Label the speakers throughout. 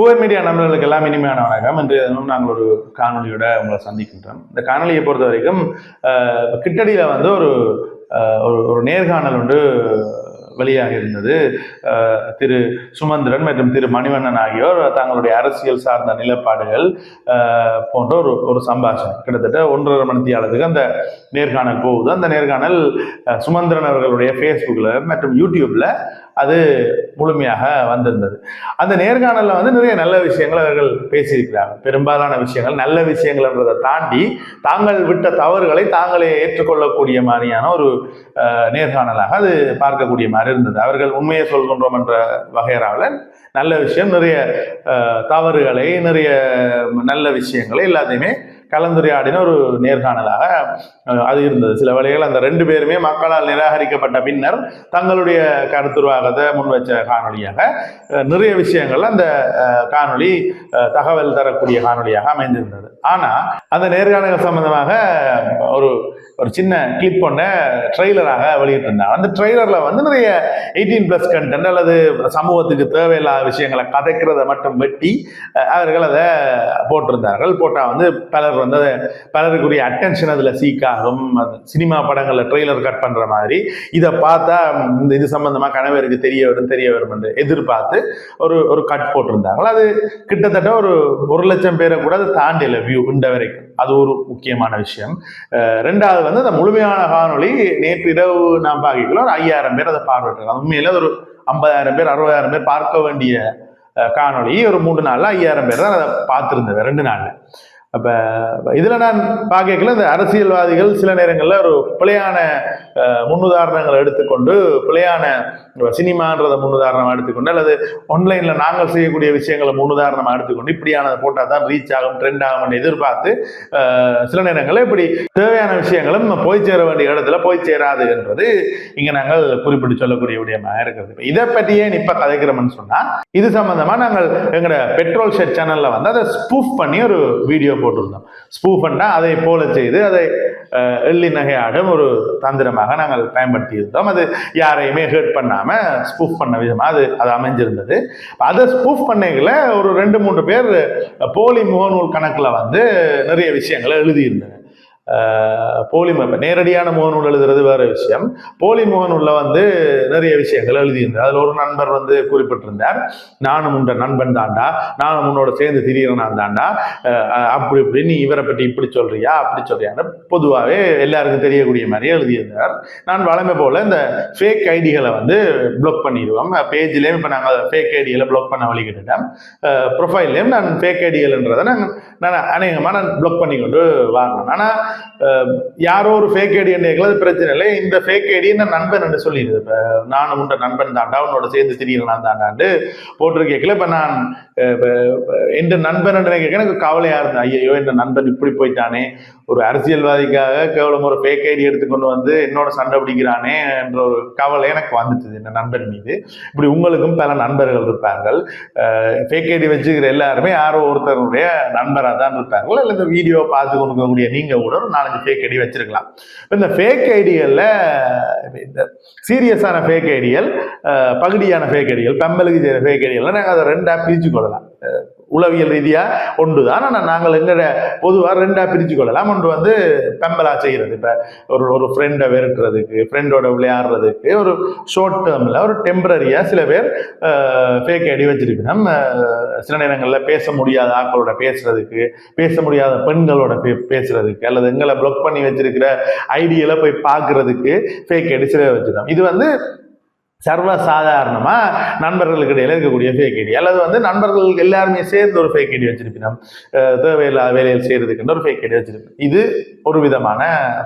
Speaker 1: Poor media நண்பர்களுக்கு எல்லாம் இனிமையான வணக்கம். என்று நாங்கள் ஒரு காணொலியோட உங்களை சந்திக்கின்றோம். இந்த காணொலியை பொறுத்த வரைக்கும் கிட்டடியில் வந்து ஒரு ஒரு ஒரு நேர்காணல் ஒன்று வெளியாக இருந்தது. திரு சுமந்திரன் மற்றும் திரு மணிவண்ணன் ஆகியோர் தங்களுடைய அரசியல் சார்ந்த நிலப்பாடுகள் போன்ற ஒரு ஒரு சம்பாஷணம் கிட்டத்தட்ட ஒன்றரை மணித்தியாலத்துக்கு அந்த நேர்காணல் போகுது. அந்த நேர்காணல் சுமந்திரன் அவர்களுடைய ஃபேஸ்புக்கில் மற்றும் யூடியூப்பில் அது முழுமையாக வந்திருந்தது. அந்த நேர்காணலில் வந்து நிறைய நல்ல விஷயங்கள் அவர்கள் பேசியிருக்கிறாங்க பெரும்பாலான விஷயங்கள் நல்ல விஷயங்கள்ன்றதை தாண்டி தாங்கள் விட்ட தவறுகளை தாங்களே ஏற்றுக்கொள்ளக்கூடிய மாதிரியான ஒரு நேர்காணலாக அது பார்க்கக்கூடிய மாதிரி இருந்தது. அவர்கள் உண்மையை சொல்கின்றோம் என்ற வகையறாவில் நல்ல விஷயம் நிறைய தவறுகளை நிறைய நல்ல விஷயங்களை எல்லாத்தையுமே கலந்துரையாடின ஒரு நேர்காணலாக அது இருந்தது. சில வேளைகள் அந்த ரெண்டு பேருமே மக்களால் நிராகரிக்கப்பட்ட பின்னர் தங்களுடைய கருத்துருவாகத்தை முன்வச்ச காணொலியாக நிறைய விஷயங்கள் அந்த காணொலி காணொளி தகவல் தரக்கூடிய காணொலியாக அமைந்திருந்தது. ஆனால் அந்த நேர்காணல் சம்பந்தமாக ஒரு ஒரு சின்ன கிளிப் ஒன்றை ட்ரெய்லராக வெளியிட்டிருந்தாங்க. அந்த ட்ரெய்லரில் வந்து நிறைய எயிட்டீன் ப்ளஸ் கண்டென்ட் அல்லது சமூகத்துக்கு தேவையில்லாத விஷயங்களை கதைக்கிறத மட்டும் வெட்டி அவர்கள் அதை போட்டிருந்தார்கள். போட்டால் வந்து பலர் வந்து அதை பலருக்குரிய அட்டென்ஷன் அதில் சீக் ஆகும். அது சினிமா படங்களில் ட்ரெய்லர் கட் பண்ணுற மாதிரி. இதை பார்த்தா இந்த இது சம்மந்தமாக கணவருக்கு தெரிய வரும் தெரிய வரும் என்று எதிர்பார்த்து ஒரு ஒரு கட் போட்டிருந்தார்கள் அது கிட்டத்தட்ட ஒரு ஒரு லட்சம் பேரை கூட அது தாண்டில வியூ இந்த வரைக்கும். அது ஒரு முக்கியமான விஷயம். ரெண்டாவது வந்து அந்த முழுமையான காணொளி நேற்று இரவு நான் பார்க்கலாம் ஒரு ஐயாயிரம் பேர் அதை பார்வையிட்டாங்க. உண்மையில ஒரு ஐம்பதாயிரம் பேர் அறுபதாயிரம் பேர் பார்க்க வேண்டிய காணொளி. ஒரு மூணு நாளில் ஐயாயிரம் பேர் தான் அதை பார்த்துருந்தேன் ரெண்டு நாளில். அப்போ இதில் நான் பார்க்கல இந்த அரசியல்வாதிகள் சில நேரங்களில் ஒரு பிழையான முன்னுதாரணங்களை எடுத்துக்கொண்டு பிழையான சினிமான்றதை முன்னுதாரணமாக எடுத்துக்கொண்டு அல்லது ஆன்லைனில் நாங்கள் செய்யக்கூடிய விஷயங்களை முன்னுதாரணமாக எடுத்துக்கொண்டு இப்படியானதை போட்டால் தான் ரீச் ஆகும் ட்ரெண்ட் ஆகும்னு எதிர்பார்த்து சில நேரங்களில் இப்படி தேவையான விஷயங்களும் போய் சேர வேண்டிய இடத்துல போய் சேராது என்பது இங்கே நாங்கள் குறிப்பிட்டு சொல்லக்கூடிய விடயமாக இருக்கிறது. இதை பற்றியே இப்போ கதைக்கிறோம்னு சொன்னால் இது சம்மந்தமாக நாங்கள் எங்களோட பெட்ரோல் ஷெட் சேனலில் வந்து அதை ஸ்பூஃப் பண்ணி ஒரு வீடியோ போட்டிருந்தோம். ஸ்பூஃப் அதை போல செய்து அதை எள்ளி நகையாடும் ஒரு தந்திரமாக நாங்கள் பயன்படுத்தி இருந்தோம் அது யாரையுமே ஹேர்ட் பண்ணாம ஸ்பூஃப் பண்ண விதமாக அது அது அமைஞ்சிருந்தது. அதை ஸ்பூஃப் பண்ணைகளை ஒரு ரெண்டு மூன்று பேர் போலி முகநூல் கணக்கில் வந்து நிறைய விஷயங்களை எழுதியிருந்தது போலி ம- நேரடியான முகநூல் எழுதுறது வேற விஷயம். போலி முகநூல்ல வந்து நிறைய விஷயங்கள் எழுதியிருந்தார் அதில் ஒரு நண்பர் வந்து குறிப்பிட்டிருந்தார். நானும் உண்ட நண்பன் தாண்டா நானும் உன்னோட சேர்ந்து திடீர்னு தாண்டா அப்படி இப்படி. நீ இவரை பற்றி இப்படி சொல்றியா? அப்படி சொல்றியான்னு பொதுவாகவே எல்லாருக்கும் தெரியக்கூடிய மாதிரி எழுதியிருந்தார். நான் வளமை போல இந்த ஃபேக் ஐடிகளை வந்து பிளாக் பண்ணிடுவோம். பேஜ்லேயும் இப்போ நாங்கள் ஃபேக் ஐடிகளை பிளாக் பண்ண வழிகிட்டுட்டோம் ப்ரொஃபைல்லையும் நான் ஃபேக் ஐடிகள்ன்றதை நாங்கள் நான் அநேகமாக நான் பிளாக் பண்ணி கொண்டு வரணும் ஆனால் யாரோ ஒரு ஃபேக் ஐடி அது பிரச்சனை இல்லை. இந்த ஃபேக் ஐடி நான் நண்பன் என்று சொல்லிடுது இப்போ நானும் உண்ட நண்பன் தாண்டா உன்னோட சேர்ந்து திடீர்னு நான் தாண்டாண்டு போட்டிருக்கேக்கல இப்போ நான் என் நண்பன் என்று கேட்க எனக்கு கவலையாக இருந்தேன் ஐயோ என் நண்பன் இப்படி போயிட்டானே. ஒரு அரசியல்வாதிக்காக கேவலம் ஒரு ஃபேக் ஐடி எடுத்துக்கொண்டு வந்து என்னோட சண்டை பிடிக்கிறானே என்ற ஒரு கவலை எனக்கு வந்துச்சு இந்த நண்பன் மீது. இப்படி உங்களுக்கும் பல நண்பர்கள் இருப்பார்கள். ஃபேக் ஐடி வச்சுக்கிற எல்லாருமே யாரோ ஒருத்தருடைய நண்பராக தான் இருப்பார்கள். இல்லை இந்த வீடியோ பார்த்து கொண்டிருக்கக்கூடிய நீங்கள் கூட ஒரு நாலஞ்சு ஃபேக் ஐடி வச்சிருக்கலாம். இந்த ஃபேக் ஐடியல்ல இந்த சீரியஸான ஃபேக் ஐடிகள் பகுதியான ஃபேக் ஐடிகள் பெம்பலுக்கு செய்கிற ஃபேக் ஐடிகள் நாங்கள் அதை ரெண்டாக பிரிச்சு கொள்ளலாம். உளவியல் ரீதியாக ஒன்று தான் ஆனால் நாங்கள் எங்களோட பொதுவாக ரெண்டாக பிரித்து கொள்ளலாம் ஒன்று வந்து பெம்பலாக செய்கிறது இப்போ ஒரு ஒரு ஃப்ரெண்டை வெறுக்கிறதுக்கு ஃப்ரெண்டோட விளையாடுறதுக்கு ஒரு ஷார்ட் டேர்மில் ஒரு டெம்பரரியாக சில பேர் ஃபேக் ஐடி வச்சிருக்கணும். சில நேரங்களில் பேச முடியாத ஆக்களோட பேசுறதுக்கு பேச முடியாத பெண்களோட பே பேசுறதுக்கு அல்லது எங்களை பிளாக் பண்ணி வச்சிருக்கிற ஐடியில் போய் பார்க்குறதுக்கு ஃபேக் ஐடி சில வச்சிருக்கோம். இது வந்து சர்வசாதாரணமாக நண்பர்களுக்கு இடையில் இருக்கக்கூடிய ஃபேக் ஐடி அல்லது வந்து நண்பர்களுக்கு எல்லாருமே சேர்ந்து ஒரு ஃபேக் ஐடி வச்சிருப்பினோம். தேவையில்லாத வேலையில் செய்கிறதுக்குன்ற ஒரு ஃபேக் ஐடி வச்சிருப்போம் இது ஒரு விதமான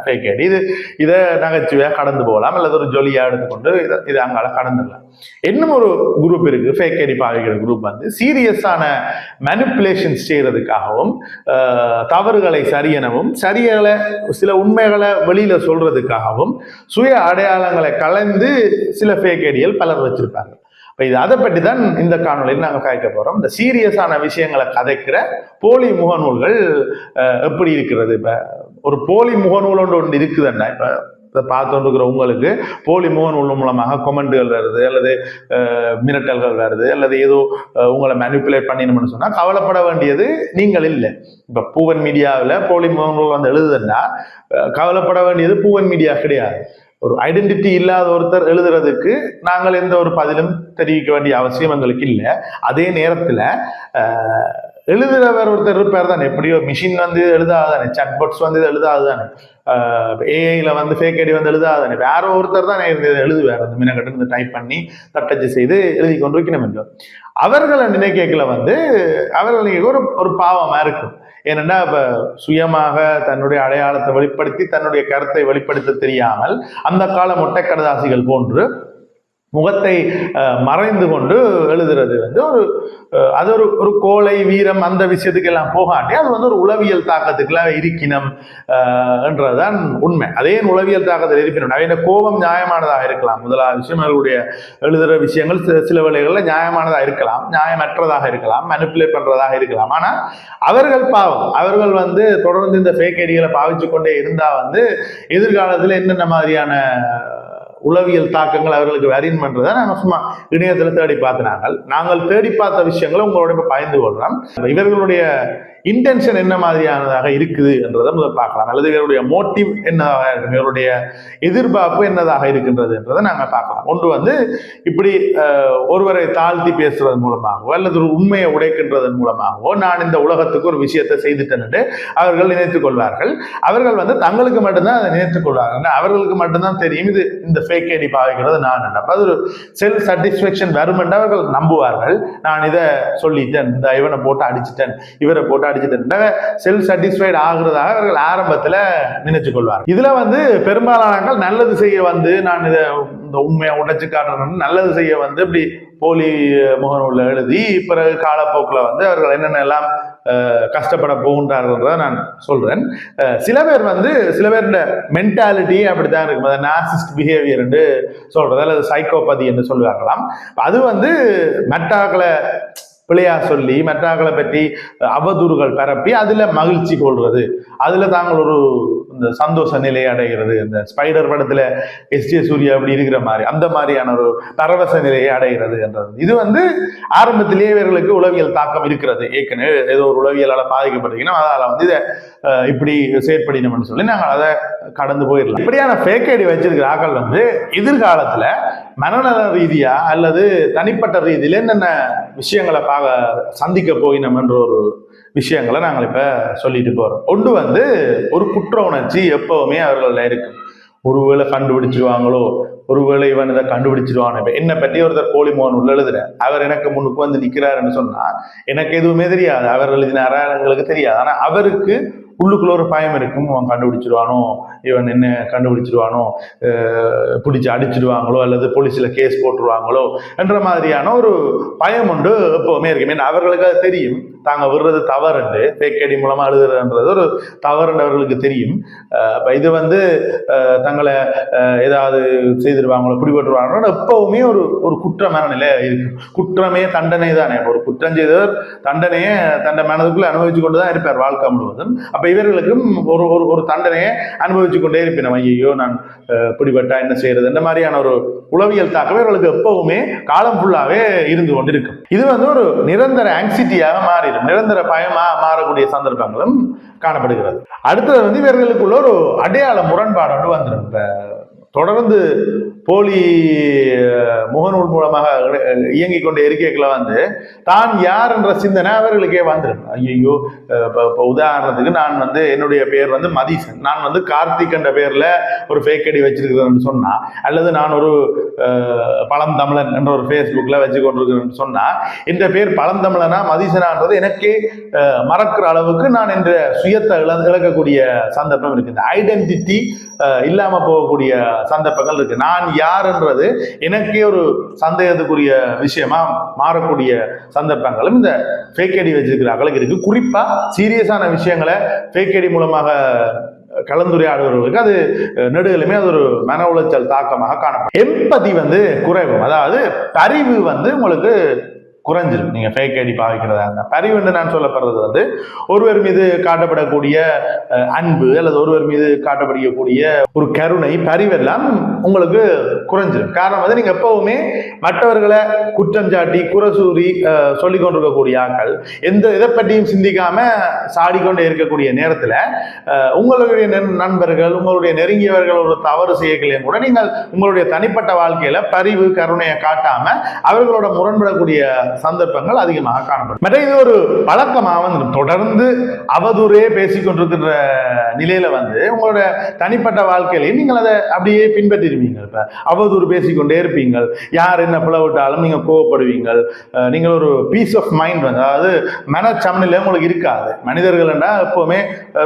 Speaker 1: ஃபேக் ஐடி இது இதை நகைச்சுவையாக கடந்து போகலாம். அல்லது ஒரு ஜொலியாக எடுத்துக்கொண்டு இதை இதை அங்கால கடந்துடலாம். இன்னும் ஒரு குரூப் இருக்கு. ஃபேக் ஐடி பாவிக்கிற குரூப் வந்து சீரியஸான மெனிப்புலேஷன்ஸ் செய்கிறதுக்காகவும் தவறுகளை சரியெனவும் சரிகளை சில உண்மைகளை வெளியில் சொல்றதுக்காகவும் சுய அடையாளங்களை கலந்து சில ஃபேக் ஐடிகள் பலர் வச்சிருப்பாங்க இப்போ இது அதை பற்றி தான் இந்த காணொலியில் நாங்கள் கேட்க போகிறோம் இந்த சீரியஸான விஷயங்களை கதைக்கிற போலி முகநூல்கள் எப்படி இருக்கிறது? இப்போ ஒரு போலி முகநூல் ஒன்று ஒன்று இருக்குதுன்னா இப்போ இதை பார்த்துருக்கிற உங்களுக்கு போலி முகநூல் மூலமாக கொமெண்ட்டுகள் வருது அல்லது மிரட்டல்கள் வருது அல்லது ஏதோ உங்களை மேனிப்புலேட் பண்ணிடணும்னு சொன்னால் கவலைப்பட வேண்டியது நீங்கள் இல்லை. இப்போ பூவன் மீடியாவில் போலி முகநூல் வந்து எழுதுதுன்னா கவலைப்பட வேண்டியது பூவன் மீடியா கிடையாது. ஒரு ஐடென்டிட்டி இல்லாத ஒருத்தர் எழுதுறதுக்கு நாங்கள் எந்த ஒரு பதிலும் தெரிவிக்க வேண்டிய அவசியம் எங்களுக்கு இல்லை. அதே நேரத்தில் எழுதுறவர் ஒருத்தர் இருப்பார் தானே. எப்படியோ மிஷின் வந்து எழுதாதானே சாட்பாட்ஸ் வந்து இது எழுதாதானே ஏஐயில் வந்து ஃபேக் ஐடி வந்து எழுதாதானே வேற ஒருத்தர் தான் எழுதுவார். அந்த மினக்கட்டு இருந்து டைப் பண்ணி தட்டச்சு செய்து எழுதி கொண்டு வைக்கணும் என்றோம் அவர்களை நினைக்கல வந்து அவர்கள் ஒரு ஒரு பாவமாக இருக்கும். ஏனென்னா இப்போ சுயமாக தன்னுடைய அடையாளத்தை வெளிப்படுத்தி தன்னுடைய கருத்தை வெளிப்படுத்த தெரியாமல் அந்த கால மொட்டை கடதாசிகள் போன்று முகத்தை மறைந்து கொண்டு எழுதுறது வந்து ஒரு அது ஒரு ஒரு கோலை வீரம் அந்த விஷயத்துக்கு எல்லாம் போகாட்டி அது வந்து ஒரு உளவியல் தாக்கத்துக்குலாம் இருக்கணும் என்றதுதான் உண்மை. அதே உளவியல் தாக்கத்தில் இருப்பினும் நவீன கோபம் நியாயமானதாக இருக்கலாம். முதலாவது விஷயம் அவர்களுடைய எழுதுகிற விஷயங்கள் சில சில வேளைகளில் நியாயமானதாக இருக்கலாம். நியாயமற்றதாக இருக்கலாம். மனிப்புலேட் பண்ணுறதாக இருக்கலாம். ஆனால் அவர்கள் பாவம். அவர்கள் வந்து தொடர்ந்து இந்த ஃபேக் ஐடிகளை பாவிச்சு கொண்டே இருந்தால் வந்து எதிர்காலத்தில் என்னென்ன மாதிரியான உளவியல் தாக்கங்கள் அவர்களுக்கு வரின் பண்ணுறதை நாங்கள் சும்மா இணையத்தில் தேடி பார்த்து நாங்கள். நாங்கள் தேடி பார்த்த விஷயங்களை உங்களோட இப்ப பகிர்ந்து இவர்களுடைய இன்டென்ஷன் என்ன மாதிரியானதாக இருக்குது என்றதை முதல் பார்க்கலாம். அல்லது இவருடைய மோட்டிவ் என்னதாக இருக்கும் இவருடைய எதிர்பார்ப்பு என்னதாக இருக்கின்றது என்றதை நாங்கள் பார்க்கலாம். ஒன்று வந்து இப்படி ஒருவரை தாழ்த்தி பேசுறது மூலமாகவோ அல்லது ஒரு உண்மையை உடைக்கின்றதன் மூலமாகவோ நான் இந்த உலகத்துக்கு ஒரு விஷயத்தை செய்துட்டேன் என்று அவர்கள் நினைத்துக் கொள்வார்கள். அவர்கள் வந்து தங்களுக்கு மட்டும்தான் அதை நினைத்துக் கொள்வார்கள் அவர்களுக்கு மட்டும்தான் தெரியும். இது இந்த ஃபேக் ஐடி பாவிக்கிறது நான் நினைப்பேன் அது ஒரு செல்ஃப் சாட்டிஸ்ஃபேக்ஷன் வரும் என்று அவர்கள் நம்புவார்கள். நான் இதை சொல்லிட்டேன் இந்த இவனை போட்டு அடிச்சிட்டேன் இவரை போட்டு அடிச்சிட்டேன் செல்ஃப் சாட்டிஸ்ஃபைடு ஆகுறதாக அவர்கள் ஆரம்பத்தில் நினைச்சு கொள்வார் இதுல வந்து பெரும்பாலானவர்கள் நல்லது செய்ய வந்து நான் இதை இந்த உண்மையை உடைச்சு காட்டணும் நல்லது செய்ய வந்து இப்படி போலி முகநூலில் எழுதி பிறகு காலப்போக்கில் வந்து அவர்கள் என்னென்ன எல்லாம் கஷ்டப்பட போகின்றார்கள் நான் சொல்கிறேன் சில பேர் வந்து சில பேருட மென்டாலிட்டி அப்படித்தான் இருக்கும். அதை நாசிஸ்ட் பிஹேவியர் என்று சொல்கிறது அல்லது சைக்கோபதி என்று சொல்லுவார்களாம் அது வந்து மெட்டாக்களை பிழையா சொல்லி மற்றாக்களை பற்றி அவதூறுகள் பரப்பி அதில் மகிழ்ச்சி கொள்வது அதில் தாங்கள் ஒரு இந்த சந்தோஷ நிலையை அடைகிறது. இந்த ஸ்பைடர் படத்தில் எஸ் ஜே சூர்யா அப்படி இருக்கிற மாதிரி அந்த மாதிரியான ஒரு பரவச நிலையை அடைகிறது என்றது. இது வந்து ஆரம்பத்திலேயே இவர்களுக்கு உளவியல் தாக்கம் இருக்கிறது. ஏற்கனவே ஏதோ ஒரு உளவியலால் பாதிக்கப்பட்டீங்கன்னா அதால் வந்து இதை இப்படி செயற்படணும்னு சொல்லி நாங்கள் அதை கடந்து போயிடலாம். இப்படியான ஃபேக் ஐடி வச்சிருக்கிற ஆக்கள் வந்து எதிர்காலத்தில் மனநல ரீதியா அல்லது தனிப்பட்ட ரீதியில என்னென்ன விஷயங்களை பார்க்க சந்திக்க போயினோம் என்ற ஒரு விஷயங்களை நாங்கள் இப்ப சொல்லிட்டு போறோம். ஒன்று வந்து ஒரு குற்ற உணர்ச்சி எப்பவுமே அவர்களில் இருக்கும் ஒருவேளை கண்டுபிடிச்சிருவாங்களோ ஒருவேளை இவன் இதை கண்டுபிடிச்சிருவான் இப்போ என்னை பற்றி ஒருத்தர் கோழி மோகன் உள்ள எழுதுற அவர் எனக்கு முன்னுக்கு வந்து நிற்கிறாருன்னு சொன்னால் எனக்கு எதுவுமே தெரியாது. அவர் எழுதினாரா எங்களுக்கு தெரியாது. ஆனால் அவருக்கு உள்ளுக்குள்ள ஒரு பயம் இருக்கும். அவன் கண்டுபிடிச்சிருவானோ இவன் என்ன கண்டுபிடிச்சிருவானோ பிடிச்சி அடிச்சிடுவாங்களோ அல்லது போலீஸில் கேஸ் போட்டுருவாங்களோ என்ற மாதிரியான ஒரு பயம் உண்டு எப்போவுமே இருக்கும். ஏன்னா அவர்களுக்கு அது தெரியும். தாங்க விடுறது தவறுண்டு. பேக்கடி மூலமாக மூலமா எழுதுறதுன்றது ஒரு தவறுன்னு அவர்களுக்கு தெரியும். அப்போ இது வந்து தங்களை ஏதாவது செய்திருவாங்களோ பிடிபட்டுருவாங்களோ எப்பவுமே ஒரு ஒரு குற்றமான நிலை இருக்கு. குற்றமே தண்டனை தானே. ஒரு குற்றம் செய்தவர் தண்டனையை தன்னை மனதுக்குள்ளே அனுபவிச்சு கொண்டு தான் இருப்பார் வாழ்க்கை முழுவதும். அப்போ இவர்களுக்கும் ஒரு ஒரு ஒரு தண்டனையை அனுபவிச்சு கொண்டே இருப்பேன் ஐயோ நான் பிடிபட்டா என்ன செய்யறது? இந்த மாதிரியான ஒரு உளவியல் தாக்கவே இவர்களுக்கு எப்பவுமே காலம் ஃபுல்லாகவே இருந்து கொண்டிருக்கும். இது வந்து ஒரு நிரந்தர ஆங்ஸிட்டியாக மாறிடும் நிரந்தர பயமா மாறக்கூடிய சந்தர்ப்பங்களும் காணப்படுகிறது. அடுத்தது வந்து இவர்களுக்குள்ள ஒரு அடையாள முரண்பாடு வந்துடும் இப்ப தொடர்ந்து போலி முகநூல் மூலமாக இயங்கிக் கொண்ட இருக்கைகளை வந்து தான் யார் என்ற சிந்தனை அவர்களுக்கே வந்துடும் ஐயோ இப்போ உதாரணத்துக்கு நான் வந்து என்னுடைய பேர் வந்து மதீசன். நான் வந்து கார்த்திக் என்ற பேர்ல ஒரு ஃபேக் அடி வச்சிருக்கிறேன்னு சொன்னால் அல்லது நான் ஒரு பழந்தமிழன் என்ற ஒரு ஃபேஸ்புக்கில் வச்சு கொண்டிருக்கிறேன்னு சொன்னால் இந்த பேர் பழந்தமிழனா மதீசனான்றது எனக்கே மறக்கிற அளவுக்கு நான் என்ற சுயத்தை இழ இழக்கக்கூடிய சந்தர்ப்பம் இருக்குது. இந்த ஐடென்டிட்டி இல்லாமல் போகக்கூடிய சந்தர்ப்பங்கள் இருக்குது நான் யாருன்றது எனக்கே ஒரு சந்தேகத்துக்குரிய விஷயமா மாறக்கூடிய சந்தர்ப்பங்களும் இந்த ஃபேக் ஐடி வச்சிருக்கிறார்களுக்கு இருக்கு. குறிப்பா சீரியஸான விஷயங்களை ஃபேக் ஐடி மூலமாக கலந்துரையாடுபவர்களுக்கு அது நெடுகளுமே அது ஒரு மன உளைச்சல் தாக்கமாக காணப்படும். எம்பதி வந்து குறைவு. அதாவது பரிவு வந்து உங்களுக்கு குறைஞ்சிரும். நீங்கள் ஃபேக் ஐடி பாவிக்கிறதா இருந்தால் பரிவுன்னு நான் சொல்லப்படுறது வந்து ஒருவர் மீது காட்டப்படக்கூடிய அன்பு அல்லது ஒருவர் மீது காட்டப்படக்கூடிய ஒரு கருணை பரிவெல்லாம் உங்களுக்கு குறைஞ்சிரும். காரணம் வந்து நீங்கள் எப்பவுமே மற்றவர்களை குற்றம் சாட்டி குறசூறி அஹ், சொல்லிக் கொண்டிருக்கக்கூடிய ஆட்கள் எந்த இதை பற்றியும் சிந்திக்காம சாடிக்கொண்டே இருக்கக்கூடிய நேரத்தில் உங்களுடைய நண்பர்கள் உங்களுடைய நெருங்கியவர்கள் ஒரு தவறு செய்யலையும் கூட நீங்கள் உங்களுடைய தனிப்பட்ட வாழ்க்கையில் பரிவு கருணையை காட்டாமல் அவர்களோட முரண்படக்கூடிய சந்தர்ப்பங்கள் அதிகமாக காணப்படும். மற்ற இது ஒரு பழக்கமாக வந்து தொடர்ந்து அவதூறே பேசிக்கொண்டிருக்கிற நிலையில வந்து உங்களோட தனிப்பட்ட வாழ்க்கையிலையும் நீங்கள் அதை அப்படியே பின்பற்றிடுவீங்க இப்போ அவதூறு பேசிக்கொண்டே இருப்பீங்கள். யார் என்ன பிளவிட்டாலும் நீங்கள் கோவப்படுவீங்கள். நீங்கள் ஒரு பீஸ் ஆஃப் மைண்ட் வந்து அதாவது மனச்சமநிலை உங்களுக்கு இருக்காது. மனிதர்கள்னா எப்போவுமே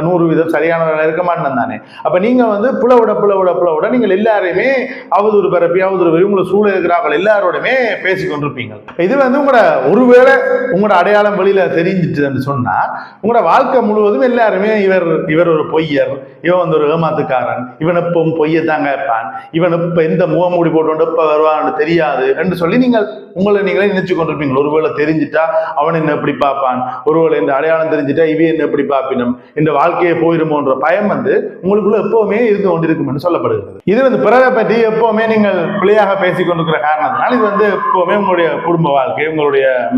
Speaker 1: நூறு வீதம் சரியானவர்கள் இருக்க மாட்டேன் தானே. அப்போ நீங்கள் வந்து புலவிட புலவிட புலவிட நீங்கள் எல்லாரையுமே அவதூறு பரப்பி அவதூறு பரப்பி உங்களை சூழ இருக்கிறார்கள் எல்லாரோடுமே பேசிக்கொண்டிருப்பீங்க இது வந்து உங்களோட ஒருவேளை உங்களோட அடையாளம் வெளியில தெரிஞ்சிட்டுன்னு சொன்னா உங்களோட வாழ்க்கை முழுவதும் எல்லாருமே இவர் இவர் ஒரு பொய்யர் இவன் வந்து ஒரு ஏமாத்துக்காரன் இவன் எப்பவும் பொய்யை தாங்க இருப்பான் இவன் இப்ப எந்த முகமூடி போட்டு இப்ப வருவான்னு தெரியாது என்று சொல்லி நீங்கள் உங்களை நீங்களே நினைச்சு கொண்டிருப்பீங்க ஒருவேளை தெரிஞ்சிட்டா அவன் என்ன எப்படி பார்ப்பான்? ஒருவேளை இந்த அடையாளம் தெரிஞ்சிட்டா இவன் என்ன எப்படி பார்ப்பினும்? இந்த வாழ்க்கையை போயிருமோன்ற பயம் வந்து உங்களுக்குள்ள எப்பவுமே இருந்து கொண்டிருக்கும் என்று சொல்லப்படுகிறது. இது வந்து பிறரை பற்றி எப்பவுமே நீங்கள் பிள்ளையாக பேசிக்கொண்டிருக்கிற காரணத்தினால் இது வந்து எப்பவுமே உங்களுடைய குடும்ப வாழ்க்கை உங்களுடைய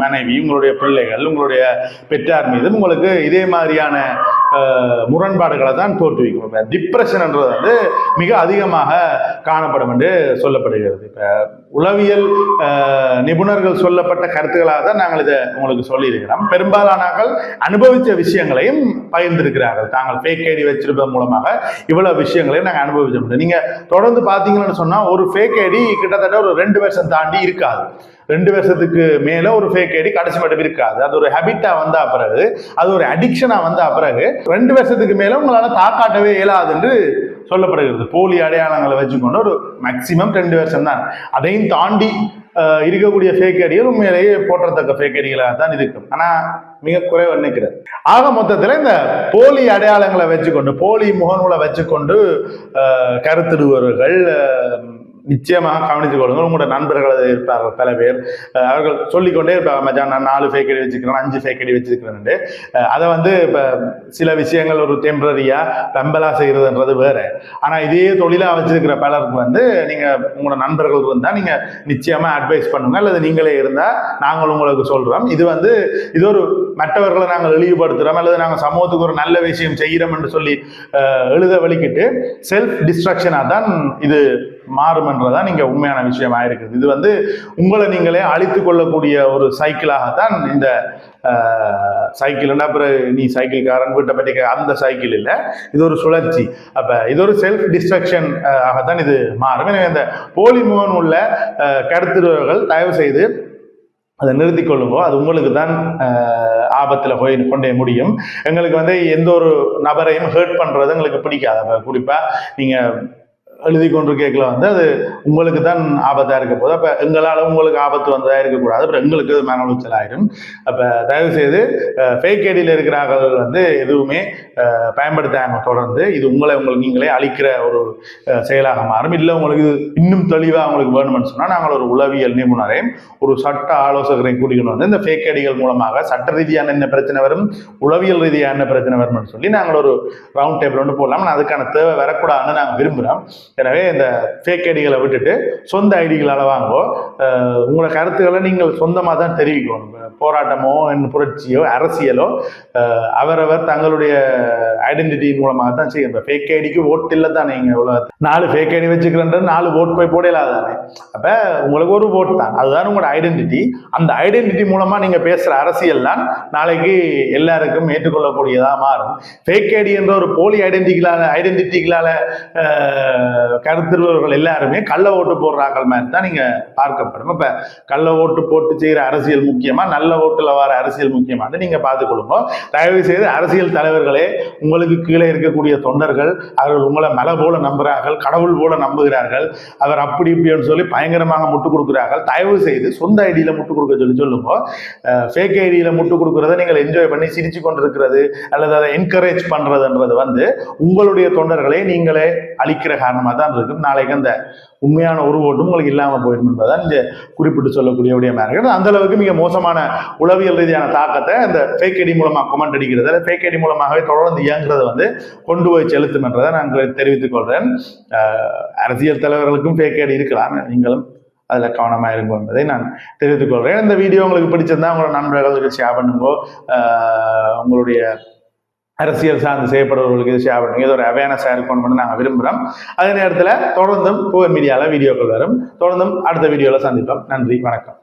Speaker 1: மனைவி உங்களுடைய பிள்ளைகள் உங்களுடைய பெற்றார் மீதும் உங்களுக்கு இதே மாதிரியான முரண்பாடுகளை தான் தோற்றுவிக்கும் டிப்ரெஷன்ன்றது வந்து மிக அதிகமாக காணப்படும் என்று சொல்லப்படுகிறது. இப்போ உளவியல் நிபுணர்கள் சொல்லப்பட்ட கருத்துக்களாக தான் நாங்கள் இதை உங்களுக்கு சொல்லியிருக்கிறோம். பெரும்பாலானாக்கள் அனுபவித்த விஷயங்களையும் பகிர்ந்திருக்கிறார்கள். தாங்கள் ஃபேக் ஐடி வச்சிருப்பதன் மூலமாக இவ்வளோ விஷயங்களையும் நாங்கள் அனுபவிச்சோம் நீங்கள் தொடர்ந்து பார்த்தீங்கன்னு சொன்னால் ஒரு ஃபேக் ஐடி கிட்டத்தட்ட ஒரு ரெண்டு வருஷம் தாண்டி இருக்காது. ரெண்டு வருஷத்துக்கு மேல ஒரு ஃபேக் ஐடி கடைசி மட்டும் இருக்காது. அது ஒரு ஹேபிட்டா வந்தா பிறகு அது ஒரு அடிக்ஷனா வந்தா பிறகு ரெண்டு வருஷத்துக்கு மேல உங்களால தாக்காட்டவே இயலாது என்று சொல்லப்படுகிறது. போலி அடையாளங்களை வச்சுக்கொண்டு ஒரு மேக்சிமம் ரெண்டு வருஷம் தான் அதையும் தாண்டி இருக்கக்கூடிய ஃபேக் ஐடிகள் உண்மையிலேயே போற்றத்தக்க ஃபேக் ஐடிகளாக தான் இருக்கும். ஆனால் மிக குறைவு நினைக்கிறது ஆக மொத்தத்தில் இந்த போலி அடையாளங்களை வச்சுக்கொண்டு போலி முகநூலை வச்சுக்கொண்டு கருத்திடுபவர்கள் நிச்சயமாக கவனித்துக் கொள்ளுங்கள். உங்களோட நண்பர்கள் இருப்பார்கள் பல பேர். அவர்கள் சொல்லிக்கொண்டே இருப்பாங்க மச்சான் நான் நாலு ஃபேக் அடி வச்சுக்கிறேன் அஞ்சு ஃபேக் அடி வச்சிருக்கிறேன் அதை வந்து இப்போ சில விஷயங்கள் ஒரு டெம்பரரியா பெம்பலா செய்யறதுன்றது வேற. ஆனா இதே தொழிலா வச்சிருக்கிற பலருக்கு வந்து நீங்க உங்களோட நண்பர்கள் இருந்தா நீங்க நிச்சயமா அட்வைஸ் பண்ணுங்க. அல்லது நீங்களே இருந்தா நாங்கள் உங்களுக்கு சொல்றோம். இது வந்து இது ஒரு மற்றவர்களை நாங்கள் இழிவுபடுத்துறோம். அல்லது நாங்கள் சமூகத்துக்கு ஒரு நல்ல விஷயம் செய்கிறோம் என்று சொல்லி எழுத வலிக்கிட்டு செல்ஃப் டிஸ்ட்ரக்ஷனாக தான் இது மாறுமன்றதான் நீங்க உண்மையான விஷயம் ஆயிருக்குது இது வந்து உங்களை நீங்களே அழித்து கொள்ளக்கூடிய ஒரு சைக்கிளாகத்தான் இந்த சைக்கிள்னா அப்புறம் நீ சைக்கிள்காரன் வீட்டை பற்றி அந்த சைக்கிள் இல்லை. இது ஒரு சுழற்சி. அப்போ இது ஒரு செல்ஃப் டிஸ்ட்ரக்ஷன் ஆகத்தான் இது மாறும். எனவே இந்த போலி முகன் உள்ள அஹ், தயவு செய்து அதை நிறுத்தி கொள்ளுங்கோ. அது உங்களுக்கு தான் ஆபத்தில் போய் கொண்டே முடியும். எங்களுக்கு வந்து எந்த ஒரு நபரையும் ஹேர்ட் பண்ணுறது எங்களுக்கு பிடிக்காது. குறிப்பாக நீங்கள் எழுதி கொண்டு கேட்கல வந்து அது உங்களுக்கு தான் ஆபத்தாக இருக்க போது அப்போ எங்களால் உங்களுக்கு ஆபத்து வந்ததாக இருக்கக்கூடாது. அப்புறம் எங்களுக்கு அது மன உளைச்சல் ஆயிரும். அப்போ தயவுசெய்து ஃபேக் ஐடியில் இருக்கிறார்கள் வந்து எதுவுமே பயன்படுத்தாங்க தொடர்ந்து இது உங்களை உங்களுக்கு நீங்களே அழிக்கிற ஒரு செயலாக மாறும். இல்லை உங்களுக்கு இன்னும் தெளிவாக உங்களுக்கு வேணும்னு சொன்னால் நாங்கள் ஒரு உளவியல் நிபுணரையும் ஒரு சட்ட ஆலோசகரையும் கூட்டிக்கணும் வந்து இந்த ஃபேக் ஐடிகள் மூலமாக சட்ட ரீதியான என்ன பிரச்சனை வரும் உளவியல் ரீதியான என்ன பிரச்சனை வரும்னு சொல்லி நாங்கள் ஒரு ரவுண்ட் டேபிள் ஒன்று போடலாம். அதுக்கான தேவை வரக்கூடாதுன்னு நாங்கள் விரும்புகிறோம் எனவே இந்த ஃபேக் ஐடிகளை விட்டுட்டு சொந்த ஐடிகளால் வாங்கோ உங்களோட கருத்துக்களை நீங்கள் சொந்தமாக தான் தெரிவிக்கணும். போராட்டமோ புரட்சியோ அரசியலோ அவரவர் தங்களுடைய ஐடென்டிட்டி மூலமாக தான் செய்யணும் இப்போ ஃபேக் ஐடிக்கு ஓட்டு இல்லை தானே நீங்கள் இவ்வளோ நாலு ஃபேக் ஐடி வச்சுக்கிறேன் நாலு ஓட் போய் போடலாது தானே. அப்போ உங்களுக்கு ஒரு ஓட் தான். அதுதான் உங்களோட ஐடென்டிட்டி அந்த ஐடென்டிட்டி மூலமாக நீங்கள் பேசுகிற அரசியல் தான் நாளைக்கு எல்லாருக்கும் ஏற்றுக்கொள்ளக்கூடியதாக மாறும். ஃபேக் ஐடி என்ற ஒரு போலி ஐடென்டிட்டிகளால் ஐடென்டிட்டிகளால் கருத்துருவர்கள் எல்லாருமே கள்ள ஓட்டு போடுறாக்கள் மாதிரி தான் நீங்கள் பார்க்கப்படும். இப்போ கள்ள ஓட்டு போட்டு செய்கிற அரசியல் முக்கியமா நல்ல ஓட்டுல வர அரசியல் முக்கியமானு நீங்க பார்த்துக்கொள்ளுங்க. தயவு செய்து அரசியல் தலைவர்களே உங்களுக்கு கீழே இருக்கக்கூடிய தொண்டர்கள் அவர்கள் உங்களை மலை போல நம்புகிறார்கள் கடவுள் போல நம்புகிறார்கள் அவர் அப்படி இப்படின்னு சொல்லி பயங்கரமாக முட்டு கொடுக்குறார்கள். தயவு செய்து சொந்த ஐடியில முட்டு கொடுக்க சொல்லி சொல்லுங்க. ஃபேக் ஐடியில முட்டு கொடுக்குறத நீங்கள் என்ஜாய் பண்ணி சிரிச்சு கொண்டிருக்கிறது அல்லது அதை என்கரேஜ் பண்றதுன்றது வந்து உங்களுடைய தொண்டர்களை நீங்களே அழிக்கிற காரணமாக காரணமாக தான் இருக்கும். நாளைக்கு அந்த உண்மையான ஒரு ஓட்டும் உங்களுக்கு இல்லாமல் போயிடும் என்பதுதான் இந்த குறிப்பிட்டு சொல்லக்கூடிய விடயமா இருக்கிறது அந்த அளவுக்கு மிக மோசமான உளவியல் ரீதியான தாக்கத்தை இந்த ஃபேக் ஐடி மூலமாக கமெண்ட் அடிக்கிறது ஃபேக் ஐடி மூலமாகவே தொடர்ந்து இயங்குறதை வந்து கொண்டு போய் செலுத்தும் என்றதை நான் தெரிவித்துக் கொள்கிறேன் அரசியல் தலைவர்களுக்கும் ஃபேக் ஐடி இருக்கலாம். நீங்களும் அதில் கவனமாக இருக்கும் என்பதை நான் தெரிவித்துக் கொள்கிறேன் இந்த வீடியோ உங்களுக்கு பிடிச்சிருந்தா உங்களோட நண்பர்களுக்கு ஷேர் பண்ணுங்கோ உங்களுடைய அரசியல் சார்ந்து செய்யப்படுறவர்களுக்கு இது ஷேர் பண்ணுங்க இது ஒரு அவேர்னஸாக இருக்கணும்னு நாங்கள் விரும்புகிறோம் அதே நேரத்தில் தொடர்ந்தும் புவர் மீடியாவில் வீடியோக்கள் வரும். தொடர்ந்தும் அடுத்த வீடியோவில் சந்திப்போம். நன்றி. வணக்கம்.